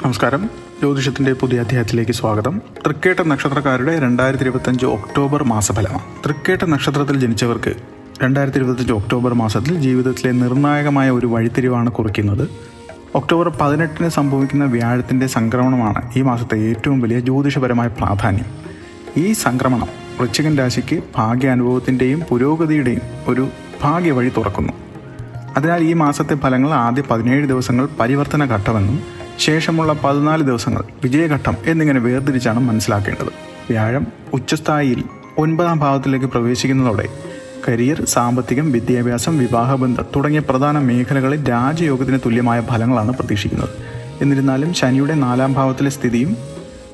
നമസ്കാരം. ജ്യോതിഷത്തിന്റെ പുതിയ അധ്യായത്തിലേക്ക് സ്വാഗതം. തൃക്കേട്ട നക്ഷത്രക്കാരുടെ രണ്ടായിരത്തി ഇരുപത്തഞ്ച് ഒക്ടോബർ മാസഫലമാണ് തൃക്കേട്ട നക്ഷത്രത്തിൽ ജനിച്ചവർക്ക് രണ്ടായിരത്തി ഇരുപത്തഞ്ച് ഒക്ടോബർ മാസത്തിൽ ജീവിതത്തിലെ നിർണായകമായ ഒരു വഴിത്തിരിവാണ് കുറിക്കുന്നത്. ഒക്ടോബർ പതിനെട്ടിന് സംഭവിക്കുന്ന വ്യാഴത്തിന്റെ സംക്രമണമാണ് ഈ മാസത്തെ ഏറ്റവും വലിയ ജ്യോതിഷപരമായ പ്രാധാന്യം. ഈ സംക്രമണം വൃശ്ചികൻ രാശിക്ക് ഭാഗ്യാനുഭവത്തിന്റെയും പുരോഗതിയുടെയും ഒരു ഭാഗ്യ വഴി തുറക്കുന്നു. അതിനാൽ ഈ മാസത്തെ ഫലങ്ങൾ ആദ്യ പതിനേഴ് ദിവസങ്ങൾ പരിവർത്തന ഘട്ടമെന്നും ശേഷമുള്ള പതിനാല് ദിവസങ്ങൾ വിജയഘട്ടം എന്നിങ്ങനെ വേർതിരിച്ചാണ് മനസ്സിലാക്കേണ്ടത്. വ്യാഴം ഉച്ചസ്ഥായിയിൽ ഒൻപതാം ഭാവത്തിലേക്ക് പ്രവേശിക്കുന്നതോടെ കരിയർ സാമ്പത്തികം വിദ്യാഭ്യാസം വിവാഹബന്ധം തുടങ്ങിയ പ്രധാന മേഖലകളിൽ രാജയോഗത്തിന് തുല്യമായ ഫലങ്ങളാണ് പ്രതീക്ഷിക്കുന്നത്. എന്നിരുന്നാലും ശനിയുടെ നാലാം ഭാവത്തിലെ സ്ഥിതിയും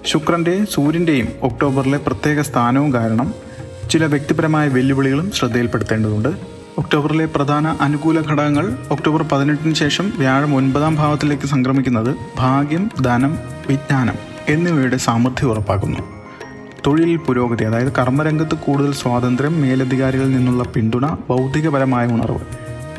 ശുക്രന്റെ സൂര്യന്റെയും ഒക്ടോബറിലെ പ്രത്യേക സ്ഥാനവും കാരണം ചില വ്യക്തിപരമായ വെല്ലുവിളികളും ശ്രദ്ധയിൽപ്പെടുത്തേണ്ടതുണ്ട്. ഒക്ടോബറിലെ പ്രധാന അനുകൂല ഘടകങ്ങൾ ഒക്ടോബർ പതിനെട്ടിന് ശേഷം വ്യാഴം ഒൻപതാം ഭാവത്തിലേക്ക് സംക്രമിക്കുന്നത് ഭാഗ്യം ധനം വിജ്ഞാനം എന്നിവയുടെ സാമർഥ്യം ഉറപ്പാക്കുന്നു. തൊഴിൽ പുരോഗതി അതായത് കർമ്മരംഗത്ത് കൂടുതൽ സ്വാതന്ത്ര്യം മേലധികാരികളിൽ നിന്നുള്ള പിന്തുണ ഭൗതികപരമായ ഉണർവ്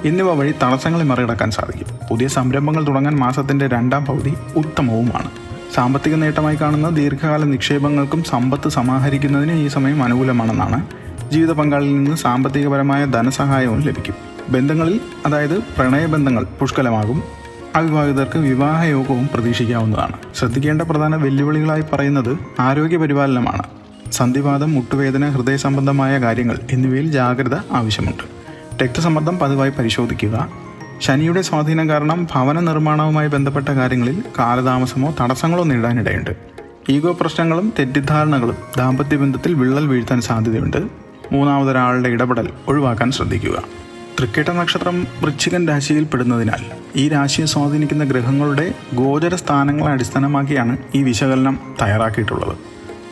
എന്നിവ വഴി തടസ്സങ്ങളെ മറികടക്കാൻ സാധിക്കും. പുതിയ സംരംഭങ്ങൾ തുടങ്ങാൻ മാസത്തിന്റെ രണ്ടാം പകുതി ഉത്തമവുമാണ്. സാമ്പത്തിക നേട്ടമായി കാണുന്ന ദീർഘകാല നിക്ഷേപങ്ങൾക്കും സമ്പത്ത് സമാഹരിക്കുന്നതിന് ഈ സമയം അനുകൂലമാണെന്നാണ് ജീവിത പങ്കാളിയിൽ നിന്ന് സാമ്പത്തികപരമായ ധനസഹായവും ലഭിക്കും. ബന്ധങ്ങളിൽ അതായത് പ്രണയബന്ധങ്ങൾ പുഷ്കലമാകും. അവിവാഹിതർക്ക് വിവാഹയോഗവും പ്രതീക്ഷിക്കാവുന്നതാണ്. ശ്രദ്ധിക്കേണ്ട പ്രധാന വെല്ലുവിളികളായി പറയുന്നത് ആരോഗ്യ പരിപാലനമാണ്. സന്ധിവാദം മുട്ടുവേദന ഹൃദയ സംബന്ധമായ കാര്യങ്ങൾ എന്നിവയിൽ ജാഗ്രത ആവശ്യമുണ്ട്. രക്തസമ്മർദ്ദം പതിവായി പരിശോധിക്കുക. ശനിയുടെ സ്വാധീനം കാരണം ഭവന നിർമ്മാണവുമായി ബന്ധപ്പെട്ട കാര്യങ്ങളിൽ കാലതാമസമോ തടസ്സങ്ങളോ നേടാനിടയുണ്ട് ഈഗോ പ്രശ്നങ്ങളും തെറ്റിദ്ധാരണകളും ദാമ്പത്യ ബന്ധത്തിൽ വിള്ളൽ വീഴ്ത്താൻ സാധ്യതയുണ്ട്. മൂന്നാമതൊരാളുടെ ഇടപെടൽ ഒഴിവാക്കാൻ ശ്രദ്ധിക്കുക. തൃക്കേട്ട നക്ഷത്രം വൃശ്ചികൻ രാശിയിൽ പെടുന്നതിനാൽ ഈ രാശിയെ സ്വാധീനിക്കുന്ന ഗ്രഹങ്ങളുടെ ഗോചര സ്ഥാനങ്ങളെ അടിസ്ഥാനമാക്കിയാണ് ഈ വിശകലനം തയ്യാറാക്കിയിട്ടുള്ളത്.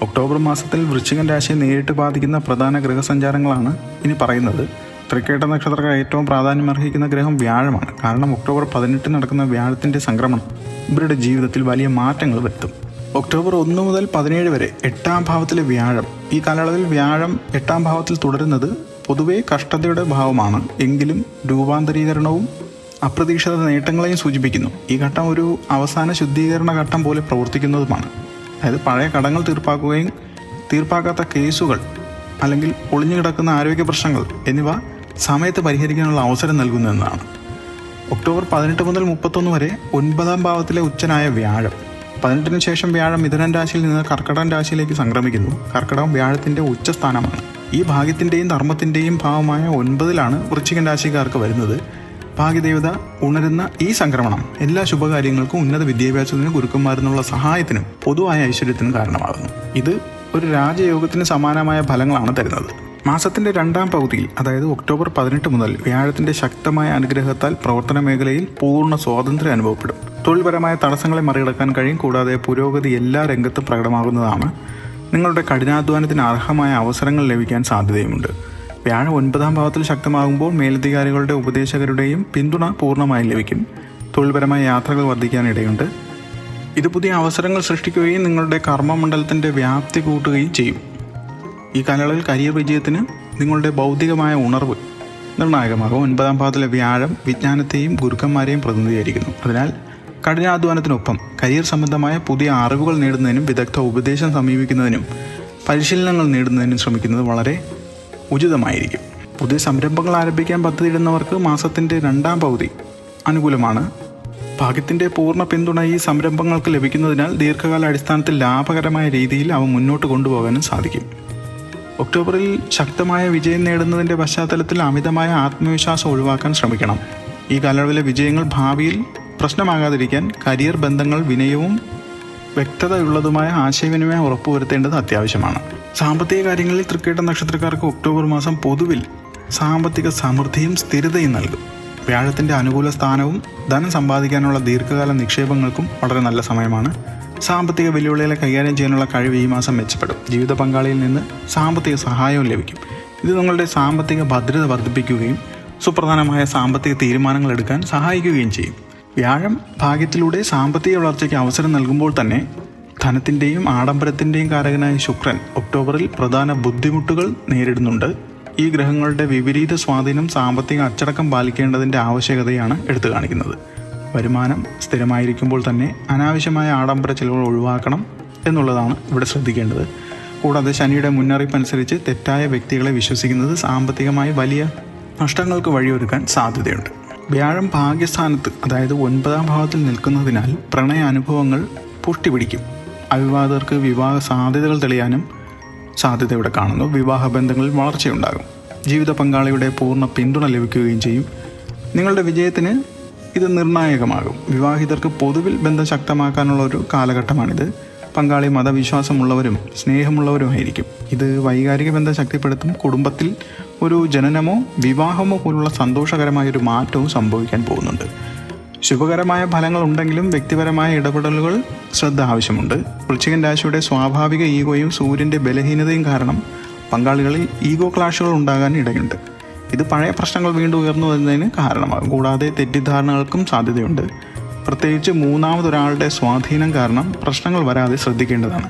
ഒക്ടോബർ മാസത്തിൽ വൃശ്ചികൻ രാശിയെ നേരിട്ട് ബാധിക്കുന്ന പ്രധാന ഗ്രഹസഞ്ചാരങ്ങളാണ് ഇനി പറയുന്നത്. തൃക്കേട്ട നക്ഷത്രക്കാർ ഏറ്റവും പ്രാധാന്യമർഹിക്കുന്ന ഗ്രഹം വ്യാഴമാണ്. കാരണം ഒക്ടോബർ പതിനെട്ടിന് നടക്കുന്ന വ്യാഴത്തിന്റെ സംക്രമണം ഇവരുടെ ജീവിതത്തിൽ വലിയ മാറ്റങ്ങൾ വരുത്തും. ഒക്ടോബർ ഒന്ന് മുതൽ പതിനേഴ് വരെ എട്ടാം ഭാവത്തിലെ വ്യാഴം. ഈ കാലയളവിൽ വ്യാഴം എട്ടാം ഭാവത്തിൽ തുടരുന്നത് പൊതുവെ കഷ്ടതയുടെ ഭാവമാണ്. എങ്കിലും രൂപാന്തരീകരണവും അപ്രതീക്ഷിത നേട്ടങ്ങളെയും സൂചിപ്പിക്കുന്നു. ഈ ഘട്ടം ഒരു അവസാന ശുദ്ധീകരണ ഘട്ടം പോലെ പ്രവർത്തിക്കുന്നതുമാണ്. അതായത് പഴയ കടങ്ങൾ തീർപ്പാക്കുകയും തീർപ്പാക്കാത്ത കേസുകൾ അല്ലെങ്കിൽ ഒളിഞ്ഞു കിടക്കുന്ന ആരോഗ്യ പ്രശ്നങ്ങൾ എന്നിവ സമയത്ത് പരിഹരിക്കാനുള്ള അവസരം നൽകുന്നതെന്നാണ്. ഒക്ടോബർ പതിനെട്ട് മുതൽ മുപ്പത്തൊന്ന് വരെ ഒൻപതാം ഭാവത്തിലെ ഉച്ചനായ വ്യാഴം. പതിനെട്ടിന് ശേഷം വ്യാഴം മിഥുനൻ രാശിയിൽ നിന്ന് കർക്കടൻ രാശിയിലേക്ക് സംക്രമിക്കുന്നു. കർക്കടകം വ്യാഴത്തിന്റെ ഉച്ചസ്ഥാനമാണ്. ഈ ഭാഗ്യത്തിന്റെയും ധർമ്മത്തിന്റെയും ഭാവമായ ഒൻപതിലാണ് വൃശ്ചികൻ രാശിക്കാർക്ക് വരുന്നത്. ഭാഗ്യദേവത ഉണരുന്ന ഈ സംക്രമണം എല്ലാ ശുഭകാര്യങ്ങൾക്കും ഉന്നത വിദ്യാഭ്യാസത്തിനും ഗുരുക്കന്മാരെന്നുള്ള സഹായത്തിനും പൊതുവായ ഐശ്വര്യത്തിനും കാരണമാകുന്നു. ഇത് ഒരു രാജയോഗത്തിന് സമാനമായ ഫലങ്ങളാണ് തരുന്നത്. മാസത്തിന്റെ രണ്ടാം പകുതിയിൽ അതായത് ഒക്ടോബർ പതിനെട്ട് മുതൽ വ്യാഴത്തിന്റെ ശക്തമായ അനുഗ്രഹത്താൽ പ്രവർത്തന മേഖലയിൽ പൂർണ സ്വാതന്ത്ര്യം അനുഭവപ്പെടും. തൊഴിൽപരമായ തടസ്സങ്ങളെ മറികടക്കാൻ കഴിയും കൂടാതെ പുരോഗതി എല്ലാ രംഗത്തും പ്രകടമാകുന്നതാണ്. നിങ്ങളുടെ കഠിനാധ്വാനത്തിന് അർഹമായ അവസരങ്ങൾ ലഭിക്കാൻ സാധ്യതയുമുണ്ട്. വ്യാഴം ഒൻപതാം ഭാവത്തിൽ ശക്തമാകുമ്പോൾ മേലധികാരികളുടെ ഉപദേശകരുടെയും പിന്തുണ പൂർണമായി ലഭിക്കും. തൊഴിൽപരമായ യാത്രകൾ വർദ്ധിക്കാനിടയുണ്ട് ഇത് പുതിയ അവസരങ്ങൾ സൃഷ്ടിക്കുകയും നിങ്ങളുടെ കർമ്മമണ്ഡലത്തിന്റെ വ്യാപ്തി കൂട്ടുകയും ചെയ്യും. ഈ കാലയളവിൽ കരിയർ വിജയത്തിന് നിങ്ങളുടെ ഭൗതികമായ ഉണർവ് നിർണായകമാകും. ഒൻപതാം പാദത്തിലെ വ്യാഴം വിജ്ഞാനത്തെയും ഗുരുക്കന്മാരെയും പ്രതിനിധീകരിക്കുന്നു. അതിനാൽ കഠിനാധ്വാനത്തിനൊപ്പം കരിയർ സംബന്ധമായ പുതിയ അറിവുകൾ നേടുന്നതിനും വിദഗ്ധ ഉപദേശം സമീപിക്കുന്നതിനും പരിശീലനങ്ങൾ നേടുന്നതിനും ശ്രമിക്കുന്നത് വളരെ ഉചിതമായിരിക്കും. പുതിയ സംരംഭങ്ങൾ ആരംഭിക്കാൻ പദ്ധതിയിടുന്നവർക്ക് മാസത്തിന്റെ രണ്ടാം പകുതി അനുകൂലമാണ്. ഭാഗ്യത്തിന്റെ പൂർണ പിന്തുണ ഈ സംരംഭങ്ങൾക്ക് ലഭിക്കുന്നതിനാൽ ദീർഘകാല അടിസ്ഥാനത്തിൽ ലാഭകരമായ രീതിയിൽ അവ മുന്നോട്ട് കൊണ്ടുപോകാനും സാധിക്കും. ഒക്ടോബറിൽ ശക്തമായ വിജയം നേടുന്നതിന്റെ പശ്ചാത്തലത്തിൽ അമിതമായ ആത്മവിശ്വാസം ഒഴിവാക്കാൻ ശ്രമിക്കണം. ഈ കാലയളവിലെ വിജയങ്ങൾ ഭാവിയിൽ പ്രശ്നമാകാതിരിക്കാൻ കരിയർ ബന്ധങ്ങൾ വിനയവും വ്യക്തതയുള്ളതുമായ ആശയവിനിമയം ഉറപ്പുവരുത്തേണ്ടത് അത്യാവശ്യമാണ്. സാമ്പത്തിക കാര്യങ്ങളിൽ തൃക്കേട്ട നക്ഷത്രക്കാർക്ക് ഒക്ടോബർ മാസം പൊതുവിൽ സാമ്പത്തിക സമൃദ്ധിയും സ്ഥിരതയും നൽകും. വ്യാഴത്തിന്റെ അനുകൂല സ്ഥാനവും ധനം സമ്പാദിക്കാനുള്ള ദീർഘകാല നിക്ഷേപങ്ങൾക്കും വളരെ നല്ല സമയമാണ്. സാമ്പത്തിക വെല്ലുവിളികളെ കൈകാര്യം ചെയ്യാനുള്ള കഴിവ് ഈ മാസം മെച്ചപ്പെടും. ജീവിത പങ്കാളിയിൽ നിന്ന് സാമ്പത്തിക സഹായവും ലഭിക്കും. ഇത് നിങ്ങളുടെ സാമ്പത്തിക ഭദ്രത വർദ്ധിപ്പിക്കുകയും സുപ്രധാനമായ സാമ്പത്തിക തീരുമാനങ്ങൾ എടുക്കാൻ സഹായിക്കുകയും ചെയ്യും. വ്യാഴം ഭാഗ്യത്തിലൂടെ സാമ്പത്തിക വളർച്ചയ്ക്ക് അവസരം നൽകുമ്പോൾ തന്നെ ധനത്തിന്റെയും ആഡംബരത്തിന്റെയും കാരകനായ ശുക്രൻ ഒക്ടോബറിൽ പ്രധാന ബുദ്ധിമുട്ടുകൾ നേരിടുന്നുണ്ട്. ഈ ഗ്രഹങ്ങളുടെ വിപരീത സ്വാധീനം സാമ്പത്തിക അച്ചടക്കം പാലിക്കേണ്ടതിന്റെ ആവശ്യകതയാണ് എടുത്തു കാണിക്കുന്നത്. വരുമാനം സ്ഥിരമായിരിക്കുമ്പോൾ തന്നെ അനാവശ്യമായ ആഡംബര ചെലവുകൾ ഒഴിവാക്കണം എന്നുള്ളതാണ് ഇവിടെ ശ്രദ്ധിക്കേണ്ടത്. കൂടാതെ ശനിയുടെ മുന്നറിയിപ്പ് അനുസരിച്ച് തെറ്റായ വ്യക്തികളെ വിശ്വസിക്കുന്നത് സാമ്പത്തികമായി വലിയ നഷ്ടങ്ങൾക്ക് വഴിയൊരുക്കാൻ സാധ്യതയുണ്ട്. വ്യാഴം ഭാഗ്യസ്ഥാനത്ത് അതായത് ഒൻപതാം ഭാവത്തിൽ നിൽക്കുന്നതിനാൽ പ്രണയ അനുഭവങ്ങൾ പുഷ്ടി പിടിക്കും അവിവാഹകർക്ക് വിവാഹ സാധ്യതകൾ തെളിയാനും സാധ്യത ഇവിടെ കാണുന്നു. വിവാഹ ബന്ധങ്ങളിൽ വളർച്ചയുണ്ടാകും. ജീവിത പങ്കാളിയുടെ പൂർണ പിന്തുണ ലഭിക്കുകയും ചെയ്യും. നിങ്ങളുടെ വിജയത്തിന് ഇത് നിർണായകമാകും. വിവാഹിതർക്ക് പൊതുവിൽ ബന്ധം ശക്തമാക്കാനുള്ള ഒരു കാലഘട്ടമാണിത്. പങ്കാളി മതവിശ്വാസമുള്ളവരും സ്നേഹമുള്ളവരുമായിരിക്കും. ഇത് വൈകാരിക ബന്ധം ശക്തിപ്പെടുത്തും കുടുംബത്തിൽ ഒരു ജനനമോ വിവാഹമോ പോലുള്ള സന്തോഷകരമായ ഒരു മാറ്റവും സംഭവിക്കാൻ പോകുന്നുണ്ട്. ശുഭകരമായ ഫലങ്ങൾ ഉണ്ടെങ്കിലും വ്യക്തിപരമായ ഇടപെടലുകൾ ശ്രദ്ധ ആവശ്യമുണ്ട്. വൃശ്ചികൻ രാശിയുടെ സ്വാഭാവിക ഈഗോയും സൂര്യന്റെ ബലഹീനതയും കാരണം പങ്കാളികളിൽ ഈഗോ ക്ലാഷുകൾ ഉണ്ടാകാൻ ഇടയുണ്ട്. ഇത് പഴയ പ്രശ്നങ്ങൾ വീണ്ടും ഉയർന്നു വരുന്നതിന് കാരണമാകും. കൂടാതെ തെറ്റിദ്ധാരണകൾക്കും സാധ്യതയുണ്ട്. പ്രത്യേകിച്ച് മൂന്നാമതൊരാളുടെ സ്വാധീനം കാരണം പ്രശ്നങ്ങൾ വരാതെ ശ്രദ്ധിക്കേണ്ടതാണ്.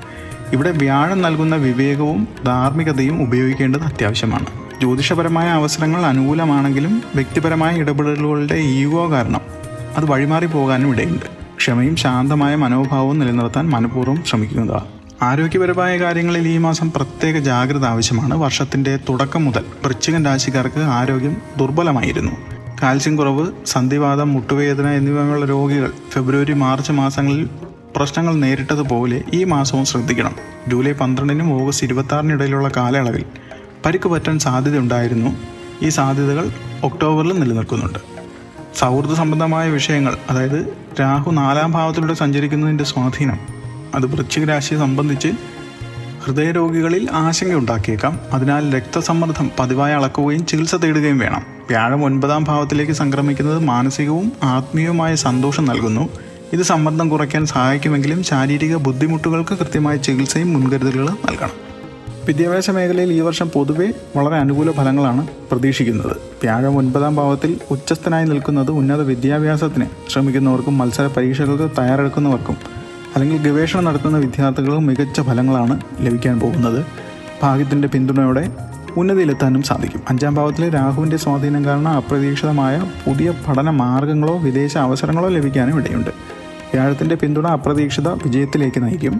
ഇവിടെ വ്യാഴം നൽകുന്ന വിവേകവും ധാർമ്മികതയും ഉപയോഗിക്കേണ്ടത് അത്യാവശ്യമാണ്. ജ്യോതിഷപരമായ അവസരങ്ങൾ അനുകൂലമാണെങ്കിലും വ്യക്തിപരമായ ഇടപെടലുകളുടെ ഈഗോ കാരണം അത് വഴിമാറി പോകാനും ഇടയുണ്ട്. ക്ഷമയും ശാന്തമായ മനോഭാവവും നിലനിർത്താൻ മനഃപൂർവം ശ്രമിക്കുന്നതാണ്. ആരോഗ്യപരമായ കാര്യങ്ങളിൽ ഈ മാസം പ്രത്യേക ജാഗ്രത ആവശ്യമാണ്. വർഷത്തിന്റെ തുടക്കം മുതൽ വൃശ്ചികൻ രാശിക്കാർക്ക് ആരോഗ്യം ദുർബലമായിരുന്നു. കാൽസ്യം കുറവ് സന്ധിവാദം മുട്ടുവേദന എന്നിവയുള്ള രോഗികൾ ഫെബ്രുവരി മാർച്ച് മാസങ്ങളിൽ പ്രശ്നങ്ങൾ നേരിട്ടതുപോലെ ഈ മാസവും ശ്രദ്ധിക്കണം. ജൂലൈ പന്ത്രണ്ടിനും ഓഗസ്റ്റ് ഇരുപത്തി ആറിനിടയിലുള്ള കാലയളവിൽ പരിക്ക് പറ്റാൻ സാധ്യതയുണ്ടായിരുന്നു. ഈ സാധ്യതകൾ ഒക്ടോബറിൽ നിലനിൽക്കുന്നുണ്ട്. സൗഹൃദ സംബന്ധമായ വിഷയങ്ങൾ അതായത് രാഹു നാലാം ഭാവത്തിലൂടെ സഞ്ചരിക്കുന്നതിന്റെ സ്വാധീനം അത് വൃശ്ചികരാശിയെ സംബന്ധിച്ച് ഹൃദയരോഗികളിൽ ആശങ്കയുണ്ടാക്കിയേക്കാം. അതിനാൽ രക്തസമ്മർദ്ദം പതിവായി അളക്കുകയും ചികിത്സ തേടുകയും വേണം. വ്യാഴം ഒൻപതാം ഭാവത്തിലേക്ക് സംക്രമിക്കുന്നത് മാനസികവും ആത്മീയവുമായ സന്തോഷം നൽകുന്നു. ഇത് സമ്മർദ്ദം കുറയ്ക്കാൻ സഹായിക്കുമെങ്കിലും ശാരീരിക ബുദ്ധിമുട്ടുകൾക്ക് കൃത്യമായ ചികിത്സയും മുൻകരുതലുകളും നൽകണം. വിദ്യാഭ്യാസ മേഖലയിൽ ഈ വർഷം പൊതുവെ വളരെ അനുകൂല ഫലങ്ങളാണ് പ്രതീക്ഷിക്കുന്നത്. വ്യാഴം ഒൻപതാം ഭാവത്തിൽ ഉച്ചസ്ഥനായി നിൽക്കുന്നത് ഉന്നത വിദ്യാഭ്യാസത്തിന് ശ്രമിക്കുന്നവർക്കും മത്സര പരീക്ഷകൾക്ക് തയ്യാറെടുക്കുന്നവർക്കും അല്ലെങ്കിൽ ഗവേഷണം നടത്തുന്ന വിദ്യാർത്ഥികൾക്ക് മികച്ച ഫലങ്ങളാണ് ലഭിക്കാൻ പോകുന്നത്. ഭാഗ്യത്തിന്റെ പിന്തുണയോടെ ഉന്നതിയിലെത്താനും സാധിക്കും. അഞ്ചാം ഭാവത്തിലെ രാഹുവിന്റെ സ്വാധീനം കാരണം അപ്രതീക്ഷിതമായ പുതിയ പഠന മാർഗങ്ങളോ വിദേശ അവസരങ്ങളോ ലഭിക്കാനും ഇടയുണ്ട്. വ്യാഴത്തിന്റെ പിന്തുണ അപ്രതീക്ഷിത വിജയത്തിലേക്ക് നയിക്കും.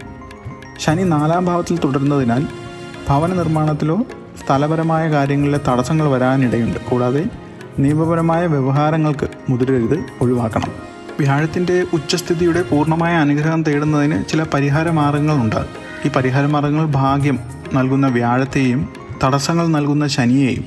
ശനി നാലാം ഭാവത്തിൽ തുടരുന്നതിനാൽ ഭവന നിർമ്മാണത്തിലോ സ്ഥലപരമായ കാര്യങ്ങളിലെ തടസ്സങ്ങൾ വരാനിടയുണ്ട്. കൂടാതെ നിയമപരമായ വ്യവഹാരങ്ങൾക്ക് മുതിരരുത് ഒഴിവാക്കണം. വ്യാഴത്തിന്റെ ഉച്ചസ്ഥിതിയുടെ പൂർണമായ അനുഗ്രഹം തേടുന്നതിന് ചില പരിഹാര മാർഗങ്ങളുണ്ട് ഈ പരിഹാര മാർഗങ്ങൾ ഭാഗ്യം നൽകുന്ന വ്യാഴത്തെയും തടസ്സങ്ങൾ നൽകുന്ന ശനിയെയും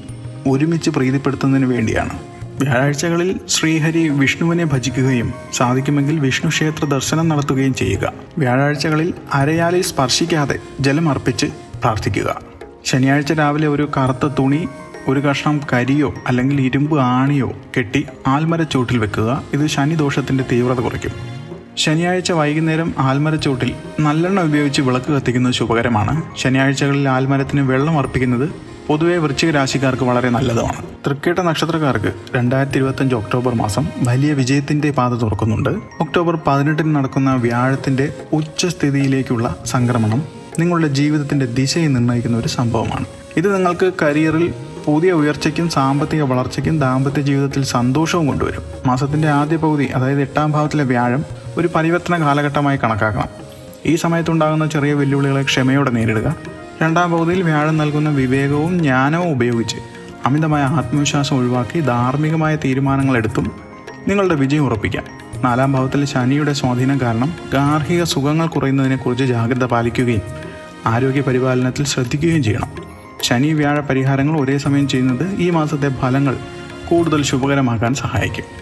ഒരുമിച്ച് പ്രീതിപ്പെടുത്തുന്നതിന് വേണ്ടിയാണ്. വ്യാഴാഴ്ചകളിൽ ശ്രീഹരി വിഷ്ണുവിനെ ഭജിക്കുകയും സാധിക്കുമെങ്കിൽ വിഷ്ണു ക്ഷേത്ര ദർശനം നടത്തുകയും ചെയ്യുക. വ്യാഴാഴ്ചകളിൽ അരയാലിൽ സ്പർശിക്കാതെ ജലം അർപ്പിച്ച് പ്രാർത്ഥിക്കുക. ശനിയാഴ്ച രാവിലെ ഒരു കറുത്ത തുണി ഒരു കഷ്ണം കരിയോ അല്ലെങ്കിൽ ഇരുമ്പ് ആണിയോ കെട്ടി ആൽമരച്ചൂട്ടിൽ വെക്കുക. ഇത് ശനിദോഷത്തിന്റെ തീവ്രത കുറയ്ക്കും. ശനിയാഴ്ച വൈകുന്നേരം ആൽമരച്ചൂട്ടിൽ നല്ലെണ്ണ ഉപയോഗിച്ച് വിളക്ക് കത്തിക്കുന്നത് ശുഭകരമാണ്. ശനിയാഴ്ചകളിൽ ആൽമരത്തിന് വെള്ളം അർപ്പിക്കുന്നത് പൊതുവെ വൃശ്ചിക രാശിക്കാർക്ക് വളരെ നല്ലതുമാണ്. തൃക്കേട്ട നക്ഷത്രക്കാർക്ക് രണ്ടായിരത്തി ഇരുപത്തഞ്ച് ഒക്ടോബർ മാസം വലിയ വിജയത്തിന്റെ പാത തുറക്കുന്നുണ്ട്. ഒക്ടോബർ പതിനെട്ടിന് നടക്കുന്ന വ്യാഴത്തിന്റെ ഉച്ചസ്ഥിതിയിലേക്കുള്ള സംക്രമണം നിങ്ങളുടെ ജീവിതത്തിന്റെ ദിശയെ നിർണയിക്കുന്ന ഒരു സംഭവമാണ്. ഇത് നിങ്ങൾക്ക് കരിയറിൽ പുതിയ ഉയർച്ചയ്ക്കും സാമ്പത്തിക വളർച്ചയ്ക്കും ദാമ്പത്യ ജീവിതത്തിൽ സന്തോഷവും കൊണ്ടുവരും. മാസത്തിന്റെ ആദ്യ പകുതി അതായത് എട്ടാം ഭാവത്തിലെ വ്യാഴം ഒരു പരിവർത്തന കാലഘട്ടമായി കണക്കാക്കണം. ഈ സമയത്തുണ്ടാകുന്ന ചെറിയ വെല്ലുവിളികളെ ക്ഷമയോടെ നേരിടുക. രണ്ടാം പകുതിയിൽ വ്യാഴം നൽകുന്ന വിവേകവും ജ്ഞാനവും ഉപയോഗിച്ച് അമിതമായ ആത്മവിശ്വാസം ഒഴിവാക്കി ധാർമ്മികമായ തീരുമാനങ്ങൾ എടുത്തും നിങ്ങളുടെ വിജയം ഉറപ്പിക്കാം. നാലാം ഭാവത്തിൽ ശനിയുടെ സ്വാധീനം കാരണം ഗാർഹിക സുഖങ്ങൾ കുറയുന്നതിനെക്കുറിച്ച് ജാഗ്രത പാലിക്കുകയും ആരോഗ്യ പരിപാലനത്തിൽ ശ്രദ്ധിക്കുകയും ചെയ്യണം. ശനി വ്യാഴ പരിഹാരങ്ങൾ ഒരേ സമയം ചെയ്യുന്നത് ഈ മാസത്തെ ഫലങ്ങൾ കൂടുതൽ ശുഭകരമാക്കാൻ സഹായിക്കും.